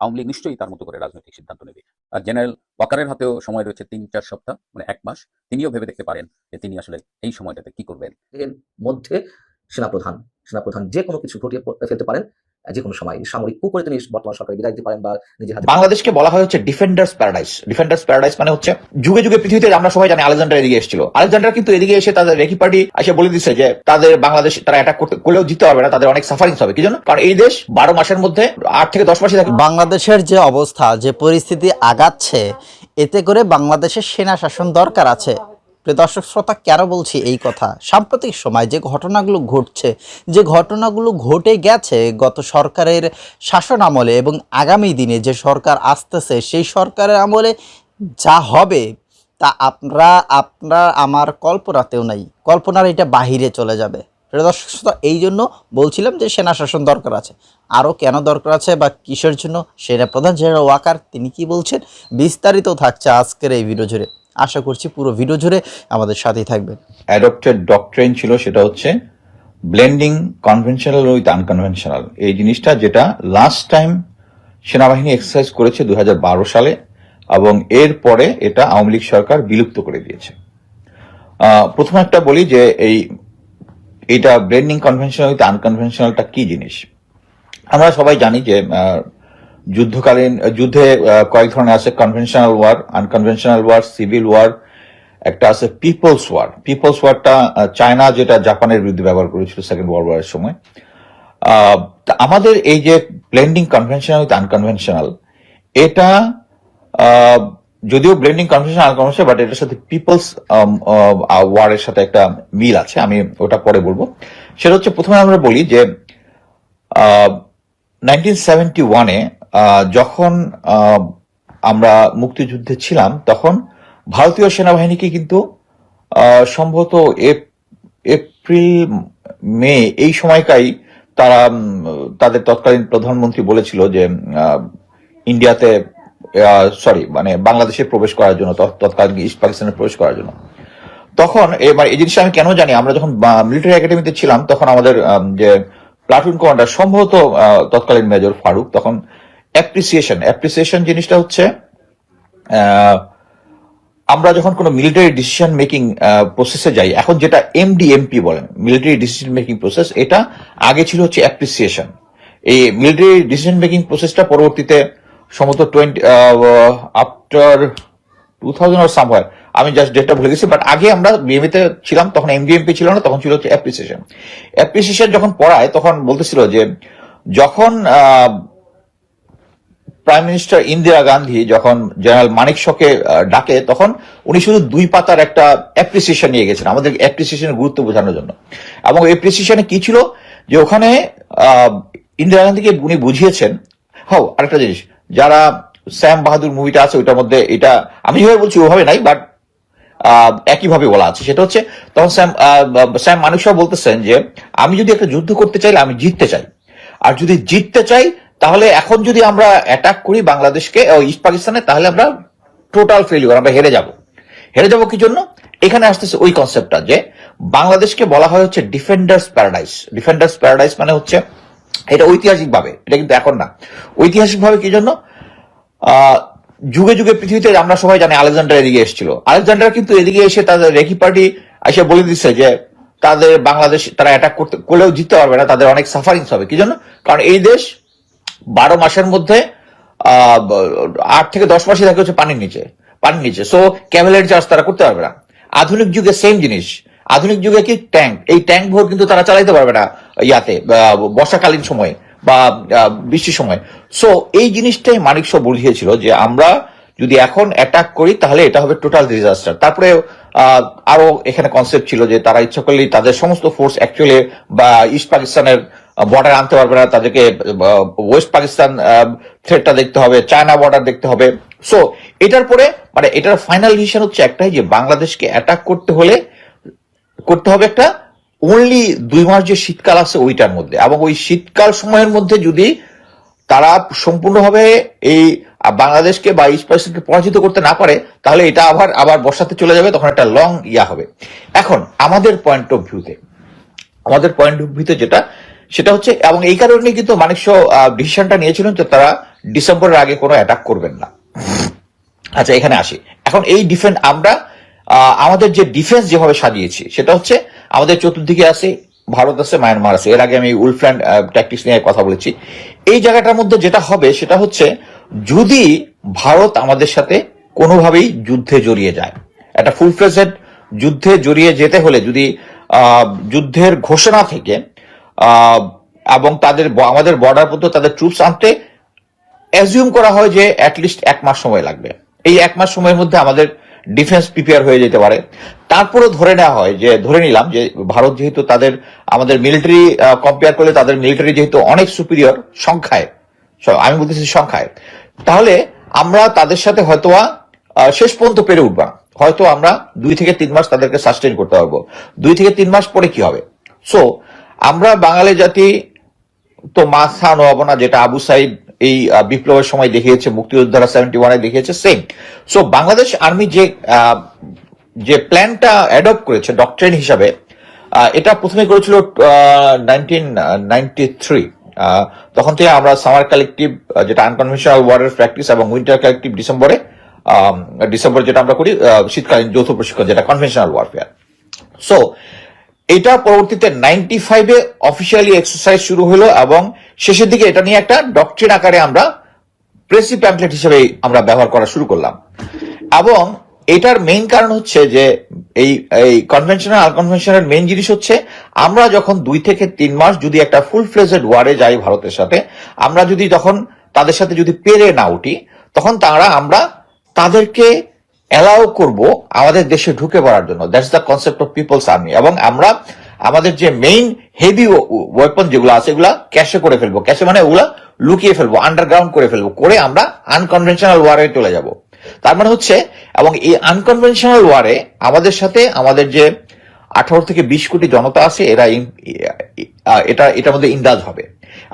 আওয়ামী লীগ নিশ্চয়ই তার মতো করে রাজনৈতিক সিদ্ধান্ত নেবে। আর জেনারেল ওয়াকারের হাতেও সময় রয়েছে তিন চার সপ্তাহ মানে এক মাস। তিনিও ভেবে দেখতে পারেন যে তিনি আসলে এই সময়টাতে কি করবেন। এর মধ্যে সেনাপ্রধান সেনাপ্রধান যে কোনো কিছু ঘটিয়ে ফেলতে পারেন। যে কোনো সময় সামরিক কু করে তিনি বর্তমান সরকার বিদায় দিতে পারেন বা নিজের হাতে বাংলাদেশকে বলা হয় হচ্ছে ডিফেন্ডার্স প্যারাডাইস ডিফেন্ডার্স প্যারাডাইস মানে হচ্ছে যুগে যুগে পৃথিবীতে আমরা সবাই জানি আলেকজান্ডার এদিকে এসেছিল। আলেকজান্ডার কিন্তু এদিকে এসে তাদের রেকি পার্টি এসে বলে দিচ্ছে যে তাদের বাংলাদেশ তারা অ্যাটাক করতে করলেও জিততে পারবে না তাদের অনেক সাফারিংস হবে। কি জন্য? কারণ এই দেশ বারো মাসের মধ্যে আট থেকে দশ মাসে থাকে। বাংলাদেশের যে অবস্থা যে পরিস্থিতি আগাচ্ছে এতে করে বাংলাদেশের সেনা শাসন দরকার আছে। দর্শক, শ্রোতা, কেন বলছি এই কথা? সাম্প্রতিক সময় যে ঘটনাগুলো ঘটছে, যে ঘটনাগুলো ঘটে গেছে গত সরকারের শাসন আমলে এবং আগামী দিনে যে সরকার আসতেছে, সেই সরকারের আমলে যা হবে, তা আপনারা আপনারা আমার কল্পনাতেও নাই। কল্পনার এটা বাহিরে চলে যাবে। দর্শক, শ্রোতা, এই জন্য বলছিলাম যে সেনা শাসন দরকার আছে। আরও কেন দরকার আছে বা কিসের জন্য? সেনা প্রধান জেনারেল ওয়াকার, তিনি কি বলছেন? বিস্তারিত থাকছে আজকের এই ভিডিও জুড়ে। আশা করছি পুরো ভিডিও জুড়ে আমাদের সাথেই থাকবেন। অ্যাডপ্টেড ডক্ট্রেন ছিল সেটা হচ্ছে ব্লেন্ডিং কনভেনশনাল উইথ আনকনভেনশনাল এই জিনিসটা যেটা লাস্ট টাইম সেনাবাহিনী এক্সারসাইজ করেছে দু হাজার বারো সালে এবং এর পরে এটা আওয়ামী লীগ সরকার বিলুপ্ত করে দিয়েছে। প্রথমে একটা বলি যে এই এটা ব্লেন্ডিং কনভেনশনাল উইথ আনকনভেনশনালটা কি জিনিস? আমরা সবাই জানি যে যুদ্ধকালীন যুদ্ধে কয়েক ধরনের আছে conventional war unconventional war civil war একটা আছে পিপলস ওয়ার পিপলস ওয়ারটা চায়না যেটা জাপানের বিরুদ্ধে ব্যবহার করেছিল সেকেন্ড ওয়ার্ল্ড ওয়ারের সময়। আমাদের এই যে ব্লেন্ডিং কনভেনশনাল উইথ আনকনভেনশনাল এটা যদিও ব্লেন্ডিং কনভেনশনাল আনকনভেনশনাল বাট এটার সাথে পিপলস ওয়ারের সাথে একটা মিল আছে, আমি ওটা পরে বলব। সেটা হচ্ছে প্রথমে আমরা বলি যে নাইনটিন সেভেন্টি ওয়ানে যখন আমরা মুক্তিযুদ্ধে ছিলাম, তখন ভারতীয় সেনাবাহিনীকে কিন্তু সম্ভবত এপ্রিল, মে এই সময়কাই তারা তাদের তৎকালীন প্রধানমন্ত্রী বলেছিল যে ইন্ডিয়াতে সরি মানে বাংলাদেশে প্রবেশ করার জন্য, তৎ- তৎকালীন ইস্ট পাকিস্তানে প্রবেশ করার জন্য। তখন এবার এই জিনিসটা আমি কেন জানি, আমরা যখন মিলিটারি একাডেমিতে ছিলাম, তখন আমাদের যে প্লাটুন কমান্ডার সম্ভবত তৎকালীন মেজর ফারুক, তখন অ্যাপ্রিসিয়েশন অ্যাপ্রিসিয়েশন জিনিসটা হচ্ছে আমরা যখন কোনো মিলিটারি ডিসিশন মেকিং প্রসেসে যাই, এখন যেটা এমডিএমপি বলেন মিলিটারি ডিসিশন মেকিং প্রসেস এটা আগে ছিল হচ্ছে অ্যাপ্রিসিয়েশন এই মিলিটারি ডিসিশন মেকিং প্রসেসটা পরবর্তীতে সম্ভবত twenty after two thousand somewhere আমি জাস্ট ডেটটা ভুলে গেছি বাট আগে আমরা বিএমএতে ছিলাম, তখন এমডিএমপি ছিল না, তখন ছিল হচ্ছে অ্যাপ্রিসিয়েশন অ্যাপ্রিসিয়েশন যখন পড়ায়, তখন বলতেছিল যে, যখন প্রাইম মিনিস্টার ইন্দিরা গান্ধী যখন জেনারেল মানিক শকে ডাকে তখন উনি শুধু দুই পাতার একটা অ্যাপ্রিসিয়েশন নিয়ে গেছেন আমাদের অ্যাপ্রিসিয়েশনের গুরুত্ব বোঝানোর জন্য। এবং অ্যাপ্রিসিয়েশনে কি ছিল? যে ওখানে ইন্দিরা গান্ধীকে উনি বুঝিয়েছেন। হও আরেকটা জিনিস যারা শ্যাম বাহাদুর মুভিটা আছে ওইটার মধ্যে এটা আমি যেভাবে বলছি ওভাবে নাই বাট একইভাবে বলা আছে। সেটা হচ্ছে তখন আহ, স্যাম মানুষ বলতেছেন যে আমি যদি একটা যুদ্ধ করতে চাইলে আমি জিততে চাই। আর যদি জিততে চাই তাহলে এখন যদি আমরা অ্যাটাক করি বাংলাদেশকে ইস্ট পাকিস্তানে তাহলে আমরা টোটাল ফেলিওর আমরা হেরে যাব। হেরে যাব কি জন্য? এখানে আসতেছে ওই কনসেপ্টটা যে বাংলাদেশকে বলা হয় হচ্ছে ডিফেন্ডার্স প্যারাডাইস ডিফেন্ডার্স প্যারাডাইস মানে হচ্ছে এটা ঐতিহাসিক ভাবে এটা কিন্তু এখন না। ঐতিহাসিক ভাবে কি জন্য? যুগে যুগে পৃথিবীতে আমরা সবাই জানি আলেকজান্ডার এদিকে এসেছিল। আলেকজান্ডার কিন্তু এদিকে এসে তাদের রেকি পার্টি এসে বলে দিচ্ছে যে তাদের বাংলাদেশ, তারা অ্যাটাক করতে করলেও জিততে পারবে না, তাদের অনেক সাফারিংস হবে। কি জন্য? কারণ এই দেশ বারো মাসের মধ্যে আট থেকে দশ মাসই থাকে হচ্ছে পানির নিচে পানির নিচে। সো ক্যাভেলারি চার্জ তারা করতে পারবে না। আধুনিক যুগে সেম জিনিস। আধুনিক যুগে কি? ট্যাঙ্ক এই ট্যাঙ্ক ভোর কিন্তু তারা চালাইতে পারবে না ইয়াতে বর্ষাকালীন সময়ে, বা বৃষ্টির সময়। সো এই জিনিসটাই মানিক সব বুঝিয়েছিল যে আমরা যদি এখন অ্যাটাক করি, তাহলে এটা হবে টোটাল ডিজাস্টার তারপরে আরও এখানে কনসেপ্ট ছিল যে তারা ইচ্ছা করলেই তাদের সমস্ত ফোর্স অ্যাকচুয়ালি বা ইস্ট পাকিস্তানের বর্ডার আনতে পারবে না, তাদেরকে ওয়েস্ট পাকিস্তান থ্রেটটা দেখতে হবে চায়না বর্ডার দেখতে হবে। সো এটার পরে মানে এটার ফাইনাল ডিসিশন হচ্ছে একটাই যে বাংলাদেশকে অ্যাটাক করতে হলে, করতে হবে একটা অনলি দুই মাস যে শীতকাল আছে ওইটার মধ্যে। এবং ওই শীতকাল সময়ের মধ্যে যদি তারা সম্পূর্ণভাবে এই বাংলাদেশকে বা ইস্ট পাকিস্তানকে পরাজিত করতে না পারে, তাহলে এটা আবার আবার বর্ষাতে চলে যাবে, তখন একটা লং ইয়া হবে। এখন, আমাদের পয়েন্ট অফ ভিউতে আমাদের পয়েন্ট অফ ভিউতে যেটা সেটা হচ্ছে, এবং এই কারণে কিন্তু মানিক ডিসিশনটা নিয়েছিলেন যে তারা ডিসেম্বরের আগে কোনো অ্যাটাক করবেন না। আচ্ছা এখানে আসি। এখন এই ডিফেন্স আমরা আমাদের যে ডিফেন্স যেভাবে সাজিয়েছি, সেটা হচ্ছে আমাদের চতুর্দিকে আছে, ভারত আছে মায়ানমার আছে। এর আগে আমি উলফ্ল্যান্ড ট্যাকটিক্স নিয়ে কথা বলেছি। এই জায়গাটার মধ্যে যেটা হবে, সেটা হচ্ছে যদি ভারত আমাদের সাথে কোনোভাবেই যুদ্ধে জড়িয়ে যায়, একটা ফুল ফ্লেজেড যুদ্ধে জড়িয়ে যেতে হলে, যদি যুদ্ধের ঘোষণা থেকে এবং তাদের আমাদের বর্ডার পর্যন্ত তাদের ট্রুপস আনতে অ্যাজিউম করা হয় যে অ্যাটলিস্ট এক মাস সময় লাগবে। এই এক মাস সময়ের মধ্যে আমাদের ডিফেন্স প্রিপেয়ার হয়ে যেতে পারে। তারপরে ধরে নেওয়া হয় যে ধরে নিলাম যে ভারত যেহেতু তাদের আমাদের মিলিটারি কম্পেয়ার করলে তাদের মিলিটারি যেহেতু অনেক সুপিরিয়র সংখ্যায় আমি বলতেছি সংখ্যায় তাহলে আমরা তাদের সাথে হয়তোবা আহ, শেষ পর্যন্ত পেরে উঠবা। হয়তো আমরা দুই থেকে তিন মাস তাদেরকে সাস্টেন করতে পারব। দুই থেকে তিন মাস পরে কি হবে? সো আমরা বাঙালি জাতি তো মাথা নোয়াবো না, যেটা আবু সাইদ এই বিপ্লবের সময় দেখিয়েছে, মুক্তিযোদ্ধারা সেভেন্টি ওয়ানে দেখিয়েছে সেম সো বাংলাদেশ আর্মি যে যে প্ল্যানটা অ্যাডপ্ট করেছে ডক্ট্রেন হিসাবে এটা প্রথমে করেছিল নাইনটিন নাইনটি থ্রি তখন থেকে আমরা সামার কালেকটিভ যেটা আনকনভেনশনাল ওয়ারের প্র্যাকটিস এবং উইন্টার কালেকটিভ ডিসেম্বরে ডিসেম্বর যেটা আমরা করি শীতকালীন যৌথ প্রশিক্ষণ, যেটা কনভেনশনাল ওয়ারফেয়ার সো এটা পরবর্তীতে নাইনটি ফাইভে অফিসিয়ালি এক্সারসাইজ শুরু হলো এবং শেষের দিকে এটা নিয়ে একটা ডক্ট্রিন আকারে আমরা প্রেসি প্যাম্পলেট হিসেবে আমরা ব্যবহার করা শুরু করলাম। এবং এটার মেইন কারণ হচ্ছে যে এই এই কনভেনশনাল আনকনভেনশনাল মেইন জিনিস হচ্ছে আমরা যখন দুই থেকে তিন মাস যদি একটা ফুল ফ্লেজেড ওয়ারে যাই ভারতের সাথে, আমরা যদি তখন তাদের সাথে যদি পেরে না উঠি, তখন তারা আমরা তাদেরকে অ্যালাউ করব, আমাদের দেশে ঢুকে পড়ার জন্য। That's the concept of people's army এবং আমরা আমাদের যে মেইন হেভি ওয়েপন যেগুলো আছে, এগুলা ক্যাশে করে ফেলব। ক্যাশে মানে ওগুলা লুকিয়ে ফেলব আন্ডারগ্রাউন্ড করে ফেলব, করে আমরা আনকনভেনশনাল ওয়ারে চলে যাব। তার মানে হচ্ছে, এবং এই আনকনভেনশনাল ওয়ারে আমাদের সাথে আমাদের যে আঠারো থেকে বিশ কোটি জনতা আছে, এরা এটা, এটার মধ্যে ইন্দাজ হবে।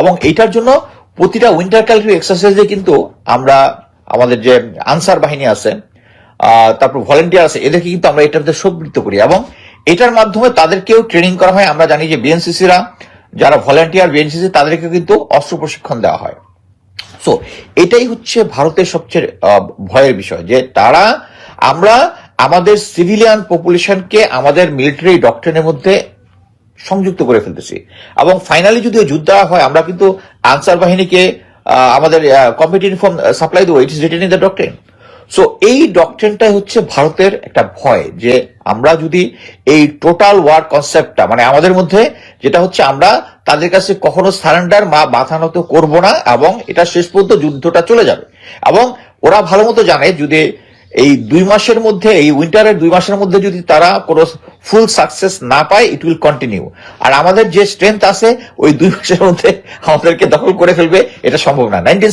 এবং এইটার জন্য প্রতিটা উইন্টার ক্যালিফি এক্সারসাইজে কিন্তু আমরা আমাদের যে আনসার বাহিনী আছে তারপর ভলেন্টিয়ার আছে, এদেরকে কিন্তু আমরা এটার মধ্যে সম্পৃক্ত করি এবং এটার মাধ্যমে তাদেরকেও ট্রেনিং করা হয়। আমরা জানি যে বিএনসিসিরা যারা ভলেন্টিয়ার বিএনসিসি তাদেরকে কিন্তু অস্ত্র প্রশিক্ষণ দেওয়া হয়। সো এটাই হচ্ছে ভারতের সবচেয়ে ভয়ের বিষয় যে তারা, আমরা আমাদের সিভিলিয়ান পপুলেশনকে আমাদের মিলিটারি ডক্টরিনের মধ্যে সংযুক্ত করে ফেলতেছি। এবং ফাইনালি যদি যুদ্ধ হয়, আমরা কিন্তু আনসার বাহিনীকে আমাদের কম্পিটিভ ইনফর্ম সাপ্লাই দেবো। It is written in the doctrine so এই ডক্ট্রেনটাই হচ্ছে ভারতের একটা ভয় যে আমরা যদি এই টোটাল ওয়ার কনসেপ্টটা মানে আমাদের মধ্যে যেটা হচ্ছে আমরা তাদের কাছে কখনো সারেন্ডার বা মাথা নত করব না এবং এটা শেষ পর্যন্ত যুদ্ধটা চলে যাবে। এবং ওরা ভালো মতো জানে যদি এই দুই মাসের মধ্যে, এই উইন্টারের দুই মাসের মধ্যে যদি তারা কোনো ফুল সাকসেস না পায় ইট উইল কন্টিনিউ আর আমাদের যে স্ট্রেংথ আছে, ওই দুই মাসের মধ্যে আমাদেরকে দখল করে ফেলবে, এটা সম্ভব না। নাইনটিন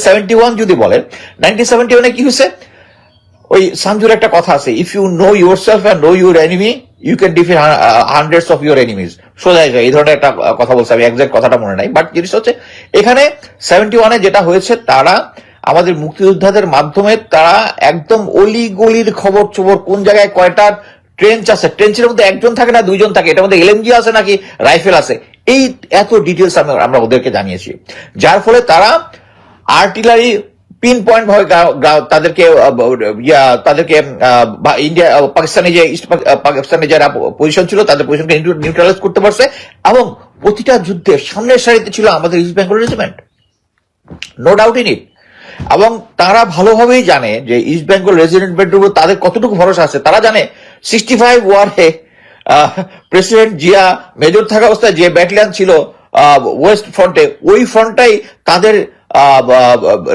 যদি বলেন নাইনটিন সেভেন্টি ওয়ানে কি হয়েছে? ওই সানজুর একটা কথা আছে if you know yourself and know your enemy you can defeat hundreds of your enemies সোজা যায় এই ধরনের একটা কথা বলছে, আমি একজ্যাক্ট কথাটা মনে নাই বাট জিনিস হচ্ছে, এখানে সেভেন্টি ওয়ানে যেটা হয়েছে, তারা আমাদের মুক্তিযোদ্ধাদের মাধ্যমে তারা একদম অলি গলির খবর চবর কোন জায়গায় কয়টা ট্রেঞ্চ আছে ট্রেঞ্চের মধ্যে একজন থাকে না, দুইজন থাকে, এটার মধ্যে এলএমজি আছে নাকি রাইফেল আছে, এই এত ডিটেলস আমরা ওদেরকে জানিয়েছি। যার ফলে তারা আর্টিলারি পিন পয়েন্ট ভাবে তাদেরকে তাদেরকে ইন্ডিয়া পাকিস্তানে যে ইস্ট পাক- পাকিস্তানে যারা পজিশন ছিল, তাদের পজিশনকে নিউট্রালাইজ করতে পারছে এবং প্রতিটা যুদ্ধে সামনের সারিতে ছিল আমাদের east Bengal regiment no doubt in it এবং তারা ভালোভাবেই জানে যে ইস্ট বেঙ্গল রেজিডেন্ট বেডরুম তাদের কতটুকু ভরসা আছে। তারা জানে সিক্সটি ফাইভ ওয়ারে প্রেসিডেন্ট জিয়া মেজর থাকা অবস্থায় যে ব্যাটালিয়ান ছিল ওয়েস্ট ফ্রন্টে ওই ফ্রন্টটাই তাদের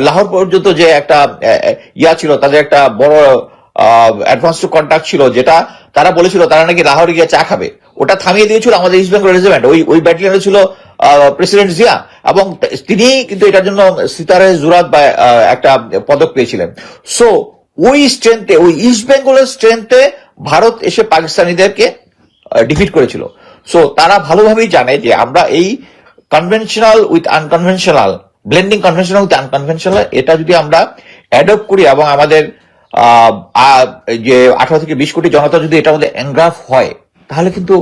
লাহোর পর্যন্ত যে একটা ইয়া ছিল, তাদের একটা বড় অ্যাডভান্স টু কন্ট্যাক্ট ছিল, যেটা তারা বলেছিল, তারা নাকি লাহোরে গিয়ে চা খাবে। ওটা থামিয়ে দিয়েছিল আমাদের ইস্ট বেঙ্গল রেজিমেন্ট ওই ওই ব্যাটালিয়নে ছিল প্রেসিডেন্ট জিয়া এবং তিনি কিন্তু এটার জন্য সিতারে জুরাত বা একটা পদক পেয়েছিলেন। সো ওই স্ট্রেংথে ওই ইস্ট বেঙ্গলের স্ট্রেংথে ভারত এসে পাকিস্তানিদেরকে ডিফিট করেছিল। সো তারা ভালোভাবেই জানে যে আমরা এই conventional with unconventional blending conventional with unconventional এটা যদি আমরা অ্যাডপ্ট করি এবং আমাদের যে আঠারো থেকে বিশ কোটি জনতা যদি এটা মধ্যে এনগ্রাফ হয়, তাহলে কিন্তু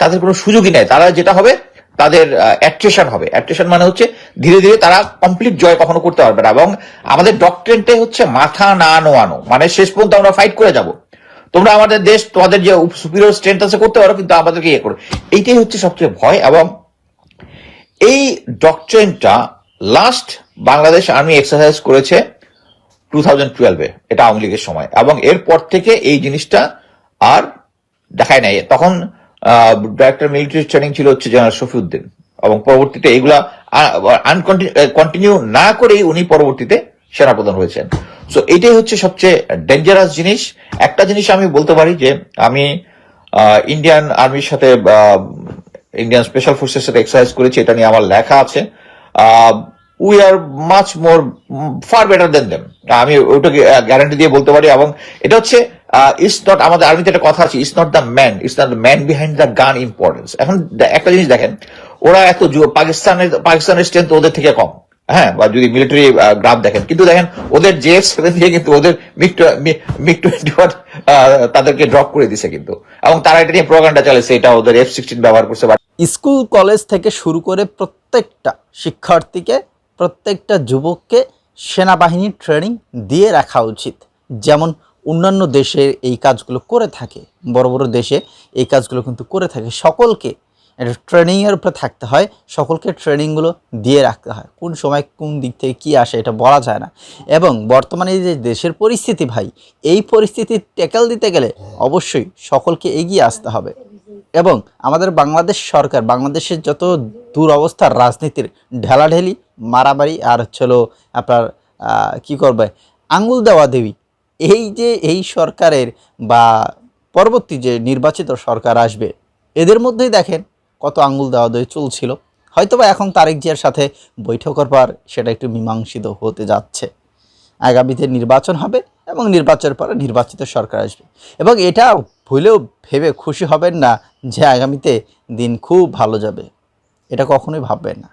তাদের কোনো সুযোগই নেই। তারা যেটা হবে, তাদের অ্যাট্রেশন হবে। অ্যাট্রেশন মানে হচ্ছে ধীরে ধীরে তারা কমপ্লিট জয় কখনো করতে পারবে না। এবং আমাদের ডক্ট্রেনটাই হচ্ছে মাথা না নোয়ানো। মানে শেষ পর্যন্ত আমরা ফাইট করে যাব। তোমরা আমাদের দেশ, তোমাদের যে সুপিরিয়র স্ট্রেংথ আছে করতে পারো, কিন্তু আমাদেরকে ইয়ে করো। এইটাই হচ্ছে সবচেয়ে ভয়। এবং এই ডক্ট্রেনটা লাস্ট বাংলাদেশ আর্মি এক্সারসাইজ করেছে টু থাউজেন্ড টুয়েলভে এটা আওয়ামী লীগের সময়। এবং এরপর থেকে এই জিনিসটা আর দেখায় নাই। তখন ডাইরেক্টর মিলিটারি ট্রেনিং ছিল হচ্ছে জেনারেল শফিউদ্দিন এবং পরবর্তীতে এগুলা কন্টিনিউ না করেই উনি পরবর্তীতে সেনাপ্রধান হয়েছেন। সো এটাই হচ্ছে সবচেয়ে ডেঞ্জারাস জিনিস। একটা জিনিস আমি বলতে পারি যে, আমি ইন্ডিয়ান আর্মির সাথে ইন্ডিয়ান স্পেশাল ফোর্সের সাথে এক্সারসাইজ করেছি, এটা নিয়ে আমার লেখা আছে। We are much more far better than them আমি ওটাকে গ্যারান্টি দিয়ে বলতে পারি এবং এটা হচ্ছে ইটস নট আমাদের আর্মিতে একটা কথা আছে it's not the man it's not the man behind the gun importance এখন একটা জিনিস দেখেন, ওরা এত পাকিস্তানের পাকিস্তানের স্ট্রেংথ ওদের থেকে কম হ্যাঁ বা যদি মিলিটারি গ্রাফ দেখেন, কিন্তু দেখেন, ওদের জে সেভেন দিয়ে কিন্তু ওদের মিগ মিগ টোয়েন্টি ওয়ান তাদেরকে ড্রপ করে দিছে কিন্তু। এবং তারা এটা নিয়ে প্রোগ্রামটা চালিয়েছে এটা ওদের এফ সিক্সটিন ব্যবহার করছে স্কুল কলেজ থেকে শুরু করে প্রত্যেকটা শিক্ষার্থীকে, প্রত্যেকটা যুবককে সেনাবাহিনীর ট্রেনিং দিয়ে রাখা উচিত। যেমন অন্যান্য দেশে এই কাজগুলো করে থাকে, বড় বড় দেশে এই কাজগুলো কিন্তু করে থাকে। সকলকে এটা ট্রেনিংয়ের উপরে থাকতে হয়, সকলকে ট্রেনিংগুলো দিয়ে রাখতে হয়। কোন সময় কোন দিক থেকে কী আসে এটা বলা যায় না। এবং বর্তমানে যে দেশের পরিস্থিতি ভাই, এই পরিস্থিতি ট্যাকেল দিতে গেলে অবশ্যই সকলকে এগিয়ে আসতে হবে। এবং আমাদের বাংলাদেশ সরকার, বাংলাদেশের যত দুরবস্থার রাজনীতির ঢেলাঢেলি, মারামারি আর হচ্ছিল আপনার কি করবে আঙ্গুল দেওয়া দেবী। এই যে এই সরকারের বা পরবর্তী যে নির্বাচিত সরকার আসবে, এদের মধ্যেই দেখেন কত আঙ্গুল দেওয়া দেওয়া চলছিল। হয়তোবা এখন তারেক জিয়ার সাথে বৈঠকের পর সেটা একটু মীমাংসিত হতে যাচ্ছে। আগামীতে নির্বাচন হবে এবং নির্বাচনের পরে নির্বাচিত সরকার আসবে। এবং এটা ভুলেও ভেবে খুশি হবেন না যে আগামীতে দিন খুব ভালো যাবে। এটা কখনোই ভাববেন না।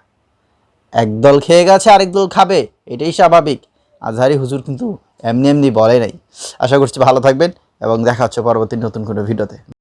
একদল খেয়ে গেছে, আরেক দল খাবে, এটাই স্বাভাবিক। আজহারি হুজুর কিন্তু এমনি এমনি বলে নাই। আশা করছি ভালো থাকবেন এবং দেখা হচ্ছে পরবর্তী নতুন কোনো ভিডিওতে।